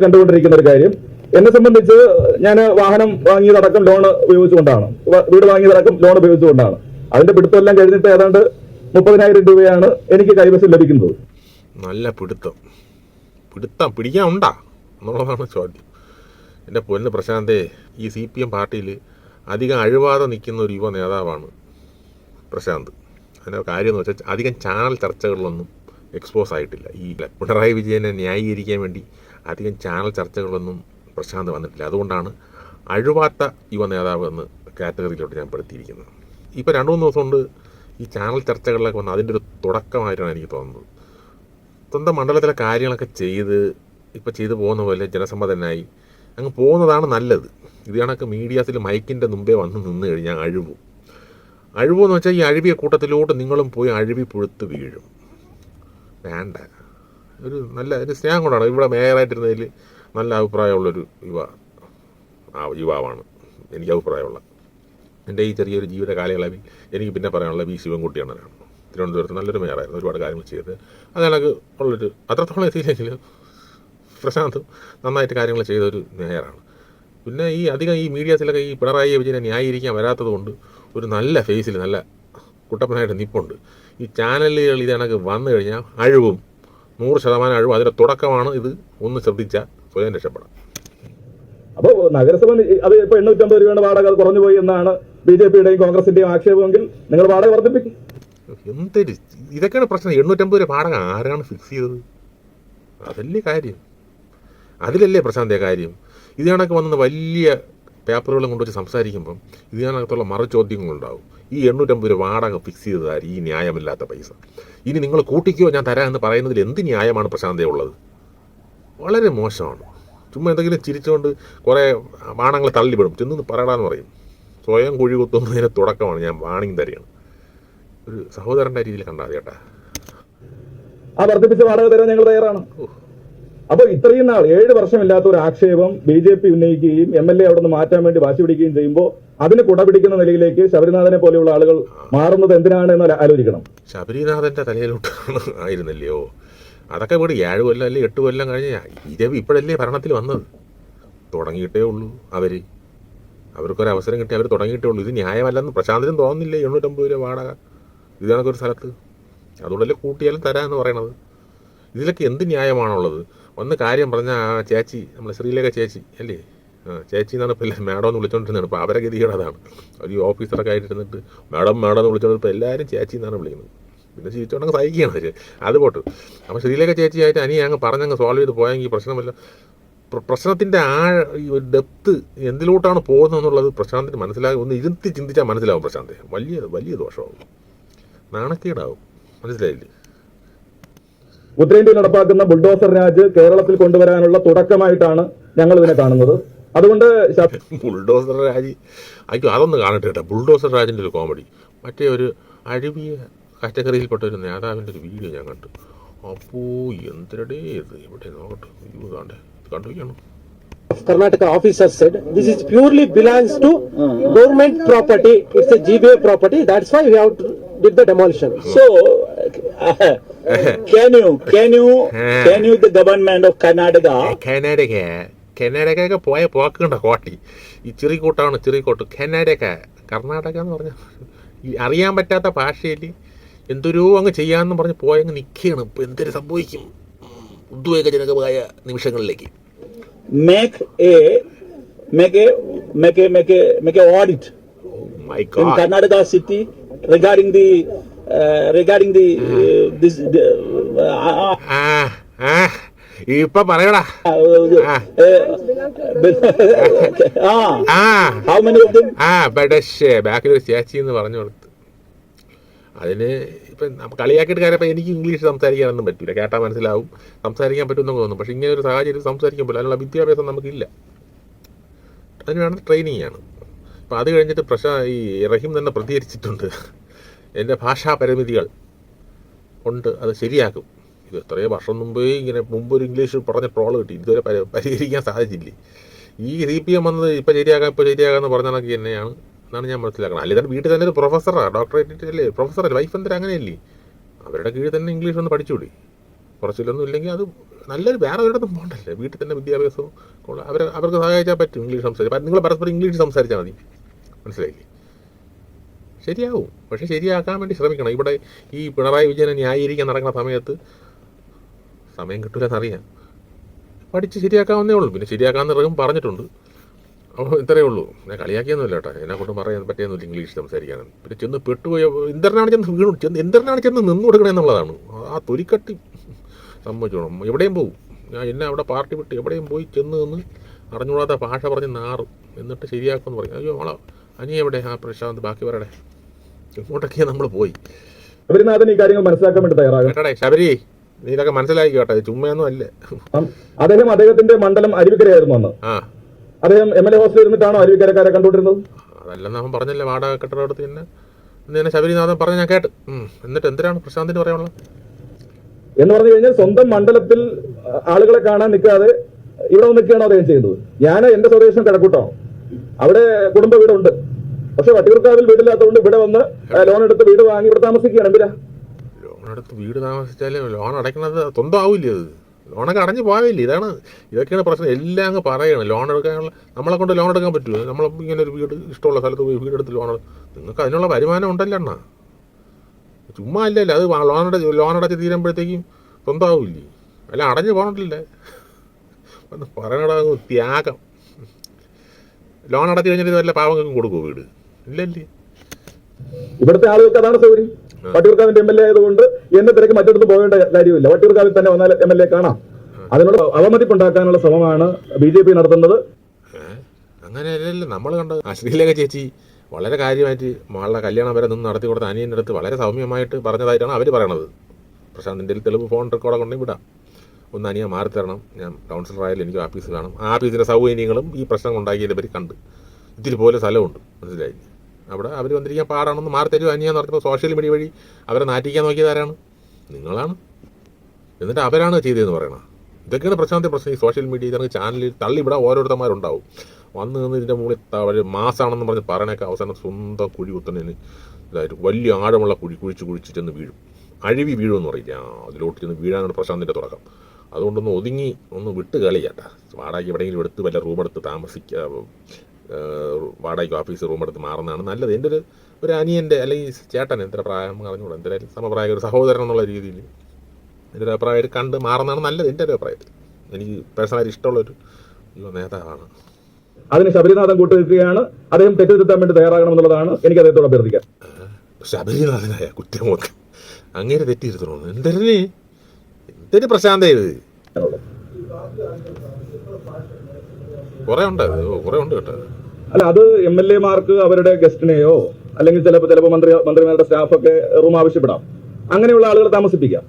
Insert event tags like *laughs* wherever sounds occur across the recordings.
കണ്ടുകൊണ്ടിരിക്കുന്ന ഒരു കാര്യം. എന്നെ സംബന്ധിച്ച് ഞാൻ വാഹനം വാങ്ങിയതടക്കം ലോൺ ഉപയോഗിച്ചുകൊണ്ടാണ്. വീട് വാങ്ങിയതടക്കം ലോൺ ഉപയോഗിച്ചുകൊണ്ടാണ്. അതിന്റെ പിടുത്തമെല്ലാം കഴിഞ്ഞിട്ട് ഏതാണ്ട് മുപ്പതിനായിരം രൂപയാണ് എനിക്ക് കൈവശം ലഭിക്കുന്നത്. നല്ല പിടുത്തം. പിടുത്തം പിടിക്കാൻ ഉണ്ടാ? എന്നുള്ളതാണ് ചോദ്യം. എന്റെ പൊന്ന് പ്രശാന്തേ ഈ സി പി എം പാർട്ടിയിൽ അധികം അഴിവാതെ നിൽക്കുന്ന ഒരു യുവ നേതാവാണ് പ്രശാന്ത്. അതിന്റെ കാര്യം എന്ന് വെച്ചാൽ അധികം ചാനൽ ചർച്ചകളിലൊന്നും എക്സ്പോസ് ആയിട്ടില്ല. ഈ പിണറായി വിജയനെ ന്യായീകരിക്കാൻ വേണ്ടി അധികം ചാനൽ ചർച്ചകളൊന്നും പ്രശാന്ത് വന്നിട്ടില്ല. അതുകൊണ്ടാണ് അഴുവാത്ത യുവ നേതാവ് എന്ന് കാറ്റഗറിയിലോട്ട് ഞാൻ പെടുത്തിയിരിക്കുന്നത്. ഇപ്പോൾ രണ്ട് മൂന്ന് ദിവസം കൊണ്ട് ഈ ചാനൽ ചർച്ചകളിലൊക്കെ വന്ന് അതിന്റെ ഒരു തുടക്കമായിട്ടാണ് എനിക്ക് തോന്നുന്നത്. സ്വന്തം മണ്ഡലത്തിലെ കാര്യങ്ങളൊക്കെ ചെയ്ത് ഇപ്പോൾ ചെയ്തു പോകുന്ന പോലെ ജനസമ്മതനായി അങ്ങ് പോകുന്നതാണ് നല്ലത്. ഇത് കണക്ക് മീഡിയാസിൽ മൈക്കിന്റെ മുമ്പേ വന്ന് നിന്ന് കഴിഞ്ഞാൽ അഴിവും. അഴിവെന്ന് വെച്ചാൽ ഈ അഴിവിയ കൂട്ടത്തിലോട്ട് നിങ്ങളും പോയി അഴുവി പുഴുത്ത് വീഴും. വേണ്ട. ഒരു നല്ല ഒരു സ്നേഹം കൊണ്ടാണ്. ഇവിടെ മേയറായിട്ടിരുന്നതിൽ നല്ല അഭിപ്രായമുള്ളൊരു യുവ യുവാവാണ്. എനിക്ക് അഭിപ്രായമുള്ള. എന്റെ ഈ ചെറിയൊരു ജീവിത കാലയളവിൽ എനിക്ക് പിന്നെ പറയാനുള്ള വി. ശിവൻകുട്ടിയാണ് തിരുവനന്തപുരത്ത് നല്ലൊരു മേയറായിരുന്നു. ഒരുപാട് കാര്യങ്ങൾ ചെയ്ത് അത് ഉള്ളൊരു അത്രത്തോളം എത്തിയില്ലെങ്കിൽ പ്രശാന്ത് നന്നായിട്ട് കാര്യങ്ങൾ ചെയ്തൊരു മേയറാണ്. പിന്നെ ഈ അധികം ഈ മീഡിയാസിലൊക്കെ ഈ പിണറായി വിജയനെ ന്യായീകരിക്കാൻ വരാത്തത് കൊണ്ട് ഒരു നല്ല ഫേസിൽ നല്ല കുട്ടപ്പനായിട്ട് നിപ്പുണ്ട്. ഈ ചാനലുകൾ ഇത് കണക്ക് വന്നു കഴിഞ്ഞാൽ അഴിവും. നൂറ് ശതമാനം അഴിവ് അതിന്റെ തുടക്കമാണ് ഇത്. ഒന്ന് ശ്രദ്ധിച്ചാൽ സ്വയം രക്ഷപ്പെടാം. അപ്പോൾ നഗരസഭ അത് ഇപ്പോൾ എണ്ണൂറ്റമ്പത് രൂപയുടെ വാടക കുറഞ്ഞു പോയി എന്നാണ് ബി ജെ പിയുടെയും കോൺഗ്രസിന്റെയും ആക്ഷേപമെങ്കിൽ നിങ്ങൾ വാടക വർദ്ധിപ്പിക്കും. എന്തൊരു ഇതൊക്കെയാണ് പ്രശ്നം. എണ്ണൂറ്റമ്പത് രൂപ വാടക ആരാണ് ഫിക്സ് ചെയ്തത്? അതല്ലേ കാര്യം. അതിലല്ലേ പ്രശാന്തേ കാര്യം? ഇത് കണക്ക് വന്നത് വലിയ പേപ്പറുകളും കൊണ്ടുവച്ച് സംസാരിക്കുമ്പം ഇതിനകത്തുള്ള മറുചോദ്യങ്ങളുണ്ടാവും ഈ എണ്ണൂറ്റമ്പത് രൂപ വാടക ഫിക്സ് ചെയ്തതായി ഈ ന്യായമില്ലാത്ത പൈസ. ഇനി നിങ്ങൾ കൂട്ടിക്കോ ഞാൻ തരാം എന്ന് പറയുന്നതിൽ എന്ത് ന്യായമാണ് പ്രശാന്തേ ഉള്ളത്? വളരെ മോശമാണ്. ചുമ്മാ എന്തെങ്കിലും ചിരിച്ചുകൊണ്ട് കുറേ വാണങ്ങൾ തള്ളിവിടും. ചെന്ന് പറയടാന്ന് പറയും. സ്വയം കുഴി കുത്തുന്നതിന് തുടക്കമാണ്. ഞാൻ വാണിംഗ് തരികയാണ്. ഒരു സഹോദരന്റെ രീതിയിൽ കണ്ടാൽ കേട്ടാ. ആ വർദ്ധിപ്പിച്ച വാടക തരാൻ ഞങ്ങൾ തയ്യാറാണ്. അപ്പൊ ഇത്രയും നാൾ ഏഴ് വർഷമില്ലാത്ത ഒരു ആക്ഷേപം ബി ജെ പി ഉന്നയിക്കുകയും എം എൽ എ അവിടെ നിന്ന് മാറ്റാൻ വേണ്ടി വാശി പിടിക്കുകയും ചെയ്യുമ്പോൾ അതിന് കുടപിടിക്കുന്ന നിലയിലേക്ക് ശബരിനാഥനെ പോലെയുള്ള ആളുകൾ മാറുന്നത് എന്തിനാണ് എന്ന് ആലോചിക്കണം. ശബരിനാഥന്റെ തലയിലോട്ടാണ് ആയിരുന്നല്ലയോ? അതൊക്കെ ഇവിടെ ഏഴ് കൊല്ലം അല്ലെങ്കിൽ എട്ട് കൊല്ലം കഴിഞ്ഞ ഇപ്പോഴല്ലേ ഭരണത്തിൽ വന്നത്? തുടങ്ങിയിട്ടേ ഉള്ളൂ അവർ. അവർക്കൊരു അവസരം കിട്ടി അവർ തുടങ്ങിയിട്ടേ ഉള്ളൂ. ഇത് ന്യായമല്ലെന്ന് പ്രശാന്തിനും തോന്നുന്നില്ലേ എണ്ണൂറ്റമ്പത് രൂപ വാടക? ഇത് കണക്കൊരു സ്ഥലത്ത്. അതുകൊണ്ടല്ലേ കൂട്ടിയാലും എന്ന് പറയണത്. ഇതിലൊക്കെ എന്ത് ന്യായമാണുള്ളത്? ഒന്ന് കാര്യം പറഞ്ഞാൽ ആ ചേച്ചി നമ്മൾ ശ്രീലേഖ ചേച്ചി അല്ലേ? ചേച്ചി എന്നാണ് ഇപ്പോൾ എല്ലാവരും മാഡം എന്ന് വിളിച്ചോണ്ടിരുന്നത് അപ്പോൾ അവരെ അതാണ് അവർ ഈ ഓഫീസറൊക്കെ ആയിട്ടിരുന്നിട്ട് മാഡം മാഡം എന്ന് വിളിച്ചോണ്ട് ഇപ്പോൾ എല്ലാവരും ചേച്ചി എന്നാണ് വിളിക്കുന്നത്. പിന്നെ ചിരിച്ചോണ്ടങ്ങ് സഹിക്കുകയാണ് അവർ അത് പോട്ട്. അപ്പോൾ ശ്രീലേഖ ചേച്ചിയായിട്ട് അനി അങ്ങ് പറഞ്ഞങ്ങ് സോൾവ് ചെയ്ത് പോയെങ്കിൽ പ്രശ്നമില്ല പ്ര- പ്രശ്നത്തിന്റെ ആ ഒരു ഡെപ്ത് എന്തിലോട്ടാണ് പോകുന്നത് എന്നുള്ളത് പ്രശാന്തിന് മനസ്സിലാകും ഒന്ന് ഇരുത്തി ചിന്തിച്ചാൽ മനസ്സിലാവും പ്രശാന്ത്. വലിയ വലിയ ദോഷമാവും. നാണക്കേടാവും. മനസ്സിലായില്ലേ? ഉത്തരേന്ത്യയിൽ നടപ്പാക്കുന്ന ബുൾഡോസർ രാജ് കേരളത്തിൽ കൊണ്ടുവരാനുള്ള തുടക്കമായിട്ടാണ് ഞങ്ങൾ ഇതിനെ കാണുന്നത്. അതുകൊണ്ട് ബുൾഡോസർ രാജ് അയ്യോ അതൊന്ന് കാണട്ടെ കേട്ടോ. ബുൾഡോസർ രാജിന്റെ ഒരു കോമഡി. മറ്റേ ഒരു അഴിവിയ കാറ്റഗറിയിൽപ്പെട്ട ഒരു നേതാവിന്റെ ഒരു വീഡിയോ ഞാൻ കണ്ടു. അപ്പോ എന്തിനടേ ഇത്? ഇവിടെ നോക്കട്ടെ? അയ്യോ കാണ്ടേ ഇത് കണ്ടുവയ്ക്കണം Karnataka officer said this is purely belongs to government property. It's a GBA property. That's why we have to did the demolition. So, *laughs* can you, can you, *laughs* can you, the government of Karnataka, കനഡക കനഡക്കൊക്കെ പോയ പോക്കുണ്ട കോട്ടി. ഈ ചെറിക്കോട്ടാണ് ചെറിക്കോട്ട് കനഡക കർണാടക എന്ന് പറഞ്ഞ ഈ അറിയാൻ പറ്റാത്ത ഭാഷയിൽ എന്തൊരു അങ്ങ് ചെയ്യാമെന്ന് പറഞ്ഞ് പോയങ്ങ് നിൽക്കുകയാണ് ഇപ്പം എന്തൊരു സംഭവിക്കും? ഉദ്വേഗജനകമായ നിമിഷങ്ങളിലേക്ക്. Make a, make a, make a, make a, make a audit my in god Karnataka city regarding the, uh, the ആ ഇപ്പൊ പറയടാ. ആ how many of them? ആ ബഡഷേ ബാക്കിൽ ഒരു ചേച്ചി എന്ന് പറഞ്ഞു കൊടുത്ത്. അതിന് ഇപ്പം കളിയാക്കിയിട്ട് കാര്യം എനിക്ക് ഇംഗ്ലീഷ് സംസാരിക്കാനൊന്നും പറ്റില്ല കേട്ടാൽ മനസ്സിലാവും. സംസാരിക്കാൻ പറ്റുമെന്നൊക്കെ തോന്നും പക്ഷെ ഇങ്ങനെ ഒരു സാഹചര്യം സംസാരിക്കാൻ പറ്റില്ല അതിനുള്ള വിദ്യാഭ്യാസം നമുക്കില്ല. അതിന് വേണ്ട ട്രെയിനിങ് ആണ്. അപ്പം അത് കഴിഞ്ഞിട്ട് പ്രശാ ഈ റഹീം തന്നെ പ്രതികരിച്ചിട്ടുണ്ട്. എന്റെ ഭാഷാ പരിമിതികൾ ഉണ്ട് അത് ശരിയാക്കും. ഇത് എത്രയോ വർഷം മുമ്പേ ഇങ്ങനെ മുമ്പ് ഒരു ഇംഗ്ലീഷ് പറഞ്ഞ ട്രോൾ കിട്ടി. ഇതുവരെ പരിഹരിക്കാൻ സാധിച്ചില്ലേ? ഈ സി പി എം വന്നത് ഇപ്പോൾ ശരിയാക്കാം ഇപ്പോൾ ശരിയാകാമെന്ന് പറഞ്ഞ കണക്ക് തന്നെയാണ് എന്നാണ് ഞാൻ മനസ്സിലാക്കണം അല്ലെങ്കിൽ വീട്ടിൽ തന്നെ ഒരു പ്രൊഫസറാണ് ഡോക്ടറേറ്റ് അല്ലേ പ്രൊഫസറല്ലേ വൈഫ് എന്തിനാ അങ്ങനെയല്ലേ? അവരുടെ കീഴിൽ തന്നെ ഇംഗ്ലീഷ് ഒന്ന് പഠിച്ചുകൂടി കുറച്ചിലൊന്നും ഇല്ലെങ്കിൽ അത് നല്ലൊരു വേറെ ഒരിടത്തും പോകണ്ടല്ലേ വീട്ടിൽ തന്നെ വിദ്യാഭ്യാസവും അവർ അവർക്ക് സഹായിച്ചാൽ പറ്റും ഇംഗ്ലീഷ് സംസാരിച്ചാൽ നിങ്ങൾ പരസ്പരം ഇംഗ്ലീഷ് സംസാരിച്ചാൽ മതി. മനസ്സിലായില്ലേ? ശരിയാവും. പക്ഷേ ശരിയാക്കാൻ വേണ്ടി ശ്രമിക്കണം. ഇവിടെ ഈ പിണറായി വിജയനെ ന്യായീകരിക്കാൻ നടക്കുന്ന സമയത്ത് സമയം കിട്ടില്ലെന്നറിയാം പഠിച്ച് ശരിയാക്കാവുന്നേ ഉള്ളൂ. പിന്നെ ശരിയാക്കാൻ ഇറങ്ങും പറഞ്ഞിട്ടുണ്ട്. അപ്പോൾ ഇത്രയേ ഉള്ളൂ. ഞാൻ കളിയാക്കിയൊന്നുമില്ല കേട്ടോ. എന്നെ കൊണ്ട് പറയാൻ പറ്റിയൊന്നുമില്ല ഇംഗ്ലീഷ് സംസാരിക്കാനും. പിന്നെ ചെന്ന് പെട്ടുപോയ ഇന്ദ്രനാണ് ചെന്ന് വീണു. ചെന്ന് ഇന്ദ്രനാണ് ചെന്ന് നിന്ന് കൊടുക്കണമെന്നുള്ളതാണ് ആ തൊലിക്കട്ടി സംഭവിച്ചോളാം എവിടെയും പോകും ഞാൻ എന്നെ അവിടെ പാർട്ടി വിട്ട് എവിടെയും പോയി ചെന്ന് നിന്ന് അറിഞ്ഞുകൂടാത്ത ഭാഷ പറഞ്ഞ് നാറും. എന്നിട്ട് ശരിയാക്കുമെന്ന് പറയും. അയ്യോ മോളെ അനി എവിടെ? ആ പ്രശാന്ത് ബാക്കി പറയടേ. ഇങ്ങോട്ടൊക്കെയാണ് നമ്മൾ പോയി. ശബരിനാഥൻ ഈ കാര്യങ്ങൾ മനസ്സിലാക്കാൻ വേണ്ടി തയ്യാറാകട്ടെ ശബരി നീ ഇതൊക്കെ മനസ്സിലാക്കി കേട്ടോ ചുമ്മയൊന്നും അല്ലേ. അദ്ദേഹം അദ്ദേഹത്തിന്റെ മണ്ഡലം അരുവിക്കരയായിരുന്നു അന്ന്. അദ്ദേഹം എം എൽ എ ഹോസ്റ്റലിൽ ഇരുന്നിട്ടാണോ അരുവിക്കരക്കാരെ കണ്ടുകൊണ്ടിരുന്നത്? അതല്ലെന്ന് അവൻ പറഞ്ഞല്ലേ വാടക കെട്ടിടത്ത് തന്നെ എന്നെ ശബരിനാഥൻ പറഞ്ഞു ഞാൻ കേട്ട്. എന്നിട്ട് എന്തിനാണ് പ്രശാന്തിന് പറയാനുള്ളത്? എന്ന് പറഞ്ഞു കഴിഞ്ഞാൽ സ്വന്തം മണ്ഡലത്തിൽ ആളുകളെ കാണാൻ നിൽക്കാതെ ഇവിടെ നിൽക്കുകയാണോ അദ്ദേഹം ചെയ്യുന്നത്? ഞാൻ എന്റെ സ്വദേശം കിടക്കൂട്ടോ അവിടെ കുടുംബ വീടുണ്ട്. പക്ഷെ വട്ടിയൂർക്കാവിൽ വീടില്ലാത്തതുകൊണ്ട് ഇവിടെ വന്ന് ലോൺ എടുത്ത് വീട് വാങ്ങി ഇവിടെ താമസിക്കുകയാണ്. എന്തിനാ? ലോൺ എടുത്ത് വീട് താമസിച്ചാലേ ലോൺ അടയ്ക്കുന്നത് സ്വന്തം ആവില്ലേ അത്? ലോണൊക്കെ അടഞ്ഞു പോവില്ലേ ഇതാണ് ഇതൊക്കെയാണ് പ്രശ്നം. എല്ലാം അങ്ങ് പറയണം. ലോൺ എടുക്കാനുള്ള നമ്മളെ കൊണ്ട് ലോൺ എടുക്കാൻ പറ്റുമോ? നമ്മൾ ഇങ്ങനെ ഒരു വീട് ഇഷ്ടമുള്ള സ്ഥലത്ത് പോയി വീടെടുത്ത് ലോൺ നിങ്ങൾക്ക് അതിനുള്ള വരുമാനം ഉണ്ടല്ലോ അണ്ണാ. ചുമ്മാ അല്ല അത് ലോൺ അടച്ച് ലോൺ അടച്ച് തീരുമ്പോഴത്തേക്കും സ്വന്തം ആവില്ലേ അല്ല അടഞ്ഞു പോകണില്ലേ പറയണടാ ത്യാഗം. ലോൺ അടച്ചു കഴിഞ്ഞിട്ട് വല്ല പാവങ്ങൾക്ക് കൊടുക്കുമോ വീട്? ഇല്ലല്ലേ? ഇവിടുത്തെ ആളുകൾക്ക് അതാണ് സൗകര്യം. വട്ടിയൂർക്കാവിന്റെ എം എൽ എ ആയതുകൊണ്ട് എന്നെ തിരക്ക് മറ്റൊന്നും പോകേണ്ട കാര്യമില്ല. വട്ടിയൂർക്കാവിൽ തന്നെ വന്നാൽ എം എൽ എ കാണാം. അതിനോട് അവമതിപ്പുണ്ടാക്കാനുള്ള ശ്രമമാണ് ബി ജെ പി നടത്തുന്നത്? അങ്ങനെയല്ലല്ലോ. നമ്മൾ കണ്ടത് ആ ശ്രീലേഖ ചേച്ചി വളരെ കാര്യമായിട്ട് മകളുടെ കല്യാണം വരെ നിന്ന് നടത്തി കൊടുത്ത അനിയന്റെ അടുത്ത് വളരെ സൗമ്യമായിട്ട് പറഞ്ഞതായിട്ടാണ് അവർ പറയണത്. പ്രശാന്തിന്റെ തെളിവ് ഫോൺ റെക്കോർഡ് കൊണ്ടേ വിടാം. ഒന്ന് അനിയ മാറി തരണം. ഞാൻ കൗൺസിലർ ആയാലും എനിക്ക് ആഫീസ് വേണം ആ ആഫീസിന്റെ സൗകര്യങ്ങളും ഈ പ്രശ്നം ഉണ്ടാക്കിയതിന്റെ പറ്റി കണ്ട്. ഇതിൽ പോലെ സ്ഥലമുണ്ട്. മനസ്സിലായി അവിടെ അവർ വന്നിരിക്കാൻ പാടാണെന്ന് മാറി തരും അനിയാന്ന് പറഞ്ഞപ്പോൾ സോഷ്യൽ മീഡിയ വഴി അവരെ നാറ്റിക്കാൻ നോക്കിയതാരാണ് നിങ്ങളാണ്. എന്നിട്ട് അവരാണ് ചെയ്തതെന്ന് പറയണം. ഇതൊക്കെയാണ് പ്രശ്നത്തെ പ്രശ്നം. ഈ സോഷ്യൽ മീഡിയ ഇതങ്ങ് ചാനലിൽ തള്ളി ഇവിടെ ഓരോരുത്തന്മാരുണ്ടാവും. വന്ന് നിന്ന് ഇതിന്റെ മുകളിൽ അവർ മാസാണെന്ന് പറഞ്ഞ് പറയണൊക്കെ അവസാനം സ്വന്തം കുഴി കുത്തുന്നതിന് ഇതായിട്ട് വലിയ ആഴമുള്ള കുഴി കുഴിച്ച് കുഴിച്ച് ചെന്ന് വീഴും. അഴിവി വീഴുമെന്ന് പറയില്ല അതിലോട്ട് ചെന്ന് വീഴാനാണ് പ്രശാന്തിന്റെ തുടക്കം. അതുകൊണ്ടൊന്ന് ഒതുങ്ങി ഒന്ന് വിട്ട് കളിയാട്ടാ വാടാക്കി എവിടെയെങ്കിലും എടുത്ത് വല്ല റൂം എടുത്ത് താമസിക്കുക വാടകയ്ക്ക് ഓഫീസ് റൂം എടുത്ത് മാറുന്നതാണ് നല്ലത്. എന്റെ ഒരു ഒരു അനിയന്റെ അല്ലെങ്കിൽ ചേട്ടൻ എത്ര പ്രായം അറിഞ്ഞുകൂടാ. എന്തായാലും സമപ്രായ ഒരു സഹോദരൻ എന്നുള്ള രീതിയിൽ എന്റെ ഒരു അഭിപ്രായമായിട്ട് കണ്ട് മാറുന്നതാണ് നല്ലത് എന്റെ ഒരു അഭിപ്രായത്തിൽ. എനിക്ക് പേഴ്സണലായിട്ട് ഇഷ്ടമുള്ളൊരു യുവ നേതാവാണ്. അതിന് ശബരിനാഥൻ കൂട്ടുനിൽക്കുകയാണ്. അദ്ദേഹം തെറ്റുതിരുത്താൻ വേണ്ടി തയ്യാറാകണമെന്നുള്ളതാണ് എനിക്ക് അദ്ദേഹത്തോട് അഭ്യർത്ഥിക്കാം ശബരിനാഥനായ കുറ്റമൊക്കെ അങ്ങനെ തെറ്റിയിരുത്തണമെന്ന് എന്തരനെ എന്തൊരു പ്രശാന്ത ഇത് കുറേ ഉണ്ട്. അത് കുറേ ഉണ്ട് കേട്ടോ. അല്ല അത് എം എൽ എമാർക്ക് അവരുടെ ഗസ്റ്റിനെയോ അല്ലെങ്കിൽ ചിലപ്പോൾ ചിലപ്പോൾ മന്ത്രി മന്ത്രിമാരുടെ സ്റ്റാഫൊക്കെ റൂം ആവശ്യപ്പെടാം. അങ്ങനെയുള്ള ആളുകളെ താമസിപ്പിക്കാം.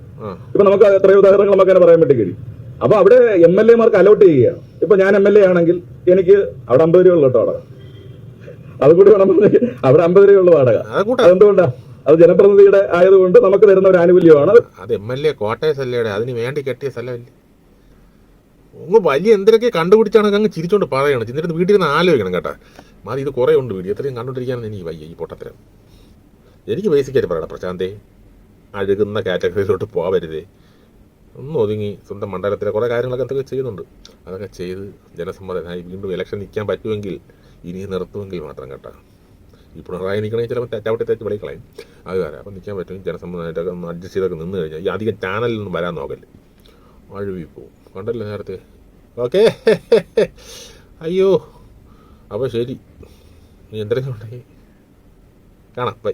ഇപ്പൊ നമുക്ക് എത്രയോ ഉദാഹരണങ്ങൾ നമുക്ക് അങ്ങനെ പറയാൻ വേണ്ടി കഴിയും. അപ്പൊ അവിടെ എം എൽ എമാർക്ക് അലോട്ട് ചെയ്യുക. ഇപ്പൊ ഞാൻ എം എൽ എ ആണെങ്കിൽ എനിക്ക് അവിടെ അമ്പത് രൂപ ഉള്ളു കേട്ടോ വാടക. അത് കൂടി വേണം അവിടെ അമ്പത് രൂപ ഉള്ളു വാടക. അതെന്തുകൊണ്ടാ? അത് ജനപ്രതിനിധിയുടെ ആയതുകൊണ്ട് നമുക്ക് തരുന്ന ഒരു ആനുകൂല്യമാണ്. അത് എം എൽ എ കോട്ടയ അതിന് വേണ്ടി കെട്ടിയ സ്ഥലമല്ലേ? അങ്ങ് വലിയ എന്തൊക്കെ കണ്ടുപിടിച്ചാണ് അങ്ങ് ചിരിച്ചോണ്ട് പറയണം. ചിന്തിരുന്ന് വീട്ടിൽ നിന്ന് ആലോചിക്കണം കേട്ടോ. മാറി ഇത് കുറേ ഉണ്ട് വീഡിയോ. എത്രയും കണ്ടുകൊണ്ടിരിക്കാനെന്ന് എനിക്ക് വയ്യ ഈ പൊട്ടത്തരം. എനിക്ക് ബേസിക്കായിട്ട് പറയണം പ്രശാന്തേ അഴുകുന്ന കാറ്റഗറിയിലോട്ട് പോവരുതേ ഒന്ന് ഒതുങ്ങി സ്വന്തം മണ്ഡലത്തിലെ കുറേ കാര്യങ്ങളൊക്കെ എന്തൊക്കെ ചെയ്യുന്നുണ്ട്. അതൊക്കെ ചെയ്ത് ജനസമ്മതനായി വീണ്ടും ഇലക്ഷൻ നിൽക്കാൻ പറ്റുമെങ്കിൽ ഇനി നിർത്തുമെങ്കിൽ മാത്രം കേട്ടോ. ഈ പിണറായി നിൽക്കണമെങ്കിൽ ചിലപ്പോൾ തെറ്റാവട്ടെ തെറ്റ് വിളിക്കളയും അത് വരാം അപ്പം നിൽക്കാൻ പറ്റും ജനസമ്മതമായിട്ടൊക്കെ ഒന്ന് അഡ്ജസ്റ്റ് ചെയ്തൊക്കെ നിന്ന് കഴിഞ്ഞാൽ ഈ അധികം ചാനലിൽ നിന്നും വരാൻ നോക്കല്ലേ. അഴുവി പോവും കണ്ടല്ലോ നേരത്തെ. ഓക്കെ. അയ്യോ. അപ്പോൾ ശരി. നീ എന്തെങ്കിലും ഉണ്ടെങ്കിൽ കാണാം. ബൈ.